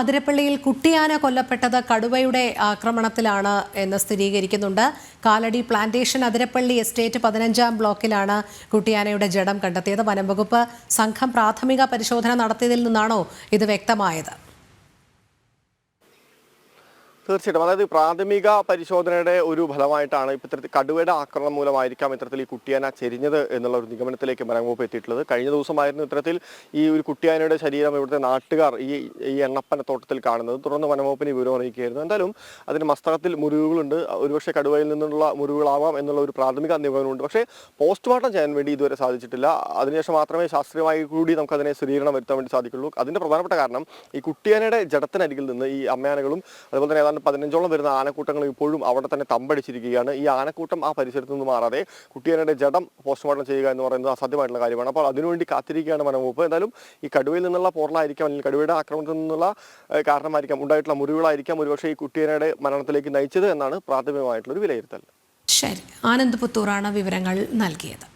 അതിരപ്പള്ളിയിൽ കുട്ടിയാന കൊല്ലപ്പെട്ടത് കടുവയുടെ ആക്രമണത്തിലാണ് എന്ന് സ്ഥിരീകരിക്കുന്നുണ്ട്. കാലടി പ്ലാന്റേഷൻ അതിരപ്പള്ളി എസ്റ്റേറ്റ് പതിനഞ്ചാം ബ്ലോക്കിലാണ് കുട്ടിയാനയുടെ ജഡം കണ്ടെത്തിയത്. വനംവകുപ്പ് സംഘം പ്രാഥമിക പരിശോധന നടത്തിയതിൽ നിന്നാണോ ഇത് വ്യക്തമായത്? തീർച്ചയായിട്ടും. അതായത് പ്രാഥമിക പരിശോധനയുടെ ഒരു ഫലമായിട്ടാണ് ഇത്തരത്തിൽ കടുവയുടെ ആക്രമണം മൂലമായിരിക്കാം ഇത്തരത്തിൽ ഈ കുട്ടിയാന ചെരിഞ്ഞത് എന്നുള്ള ഒരു നിഗമനത്തിലേക്ക് വനംവകുപ്പ് എത്തിയിട്ടുള്ളത്. കഴിഞ്ഞ ദിവസമായിരുന്നു ഇത്തരത്തിൽ ഈ ഒരു കുട്ടിയാനയുടെ ശരീരം ഇവിടുത്തെ നാട്ടുകാർ ഈ ഈ എണ്ണപ്പന തോട്ടത്തിൽ കാണുന്നത്. തുടർന്ന് വനംവകുപ്പിന് വിവരം അറിയിക്കുകയായിരുന്നു. എന്തായാലും അതിന് മസ്തകത്തിൽ മുറിവുകളുണ്ട്. ഒരുപക്ഷെ കടുവയിൽ നിന്നുള്ള മുറിവുകളാവാം എന്നുള്ള ഒരു പ്രാഥമിക നിഗമനമുണ്ട്. പക്ഷേ പോസ്റ്റ്മോർട്ടം ചെയ്യാൻ വേണ്ടി ഇതുവരെ സാധിച്ചിട്ടില്ല. അതിനുശേഷം മാത്രമേ ശാസ്ത്രീയമായി കൂടി നമുക്ക് അതിനെ സ്ഥിരീകരണം വരുത്താൻ വേണ്ടി സാധിക്കുള്ളൂ. അതിന്റെ പ്രധാനപ്പെട്ട കാരണം ഈ കുട്ടിയാനയുടെ ജഡത്തിനരികിൽ നിന്ന് ഈ അമ്മയാനകളും അതുപോലെ തന്നെ ഏതാണ്ട് പതിനഞ്ചോളം വരുന്ന ആനക്കൂട്ടങ്ങൾ ഇപ്പോഴും അവിടെ തന്നെ തമ്പടിച്ചിരിക്കുകയാണ്. ഈ ആനക്കൂട്ടം ആ പരിസരത്ത് നിന്ന് മാറാതെ കുട്ടിയാനയുടെ ജഡം പോസ്റ്റ്മോർട്ടം ചെയ്യുക എന്ന് പറയുന്നത് അസാധ്യമായിട്ടുള്ള കാര്യമാണ്. അപ്പോൾ അതിനുവേണ്ടി കാത്തിരിക്കുകയാണ് വനംവകുപ്പ്. എന്തായാലും ഈ കടുവയിൽ നിന്നുള്ള പോറലായിരിക്കാം അല്ലെങ്കിൽ കടുവയുടെ ആക്രമണത്തിൽ നിന്നുള്ള കാരണമായിരിക്കാം ഉണ്ടായിട്ടുള്ള മുറിവുകളായിരിക്കാം ഒരുപക്ഷെ ഈ കുട്ടിയാനയുടെ മരണത്തിലേക്ക് നയിച്ചത് എന്നാണ് പ്രാഥമികമായിട്ടുള്ള ഒരു വിലയിരുത്തൽ. ശരി. ആനന്ദ് പുത്തൂറാണ് വിവരങ്ങൾ നൽകിയത്.